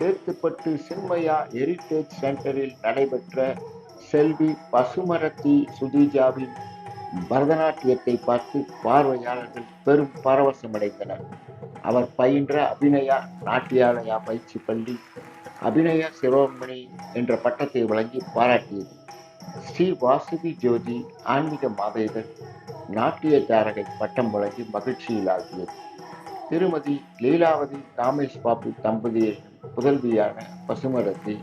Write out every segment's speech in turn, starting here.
Chetpet Chinmaya heritage சென்டரில் நடைபெற்ற செல்வி பசுமரத்தி சுதீஜாவின் பரதநாட்டியத்தை பார்த்து பார்வையாளர்கள் பெரும் பரவசமடைந்தனர். அவர் பயின்ற அபிநயா நாட்டியாலயா பயிற்சி பள்ளி அபிநய சிரோமணி என்ற பட்டத்தை வழங்கி பாராட்டியது. ஸ்ரீ வாசுகி ஜோதி ஆன்மீக மாதேதர் நாட்டிய தாரகை பட்டம் வழங்கி மகிழ்ச்சியில் ஆகியது திருமதி லீலாவதி காமேஷ் பாபு தம்பதியின் புதல்வியான பசுமரத்தி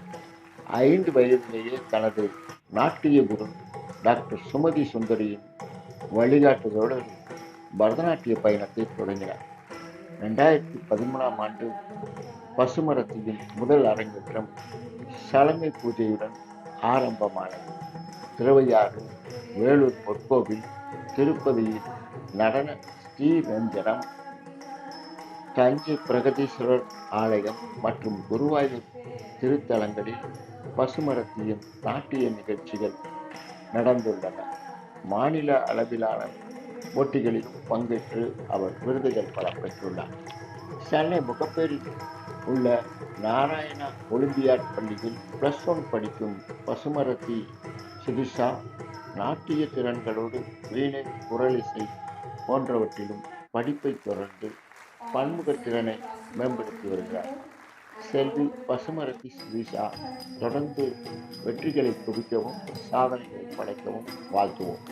ஐந்து வயதிலேயே தனது நாட்டிய குரு டாக்டர் சுமதி சுந்தரியின் வழிகாட்டுதலோடு பரதநாட்டிய பயணத்தை தொடங்கினார். ரெண்டாயிரத்தி பதிமூணாம் ஆண்டு பசுமரத்தியின் முதல் அரங்கேற்றம் சலமை பூஜையுடன் ஆரம்பமானது. திருவையாறு வேலூர் பொற்கோவில் திருப்பதியில் நடன ஸ்ரீரஞ்சனம் தஞ்சை பிரகதீஸ்வரர் ஆலயம் மற்றும் குருவாயூர் திருத்தலங்களில் பசுமரத்தியின் நாட்டிய நிகழ்ச்சிகள் நடந்துள்ளன. மாநில அளவிலான போட்டிகளிலும் பங்கேற்று அவர் விருதுகள் பல பெற்றுள்ளார். சென்னை முகப்பேரில் உள்ள நாராயணா ஒலிம்பியாட் பள்ளியில் ப்ளஸ் ஒன் படிக்கும் பசுமரத்தி சுதிஷா நாட்டிய திறன்களோடு வீணை குரலிசை போன்றவற்றிலும் படிப்பை தொடர்ந்து பன்முகத்திறனை மேம்படுத்தி வருகிறார். செல்வி பசுமரத்தி ஸ்ரீஷா தொடர்ந்து வெற்றிகளை குவிக்கவும் சாதனைகளை படைக்கவும் வாழ்த்துவோம்.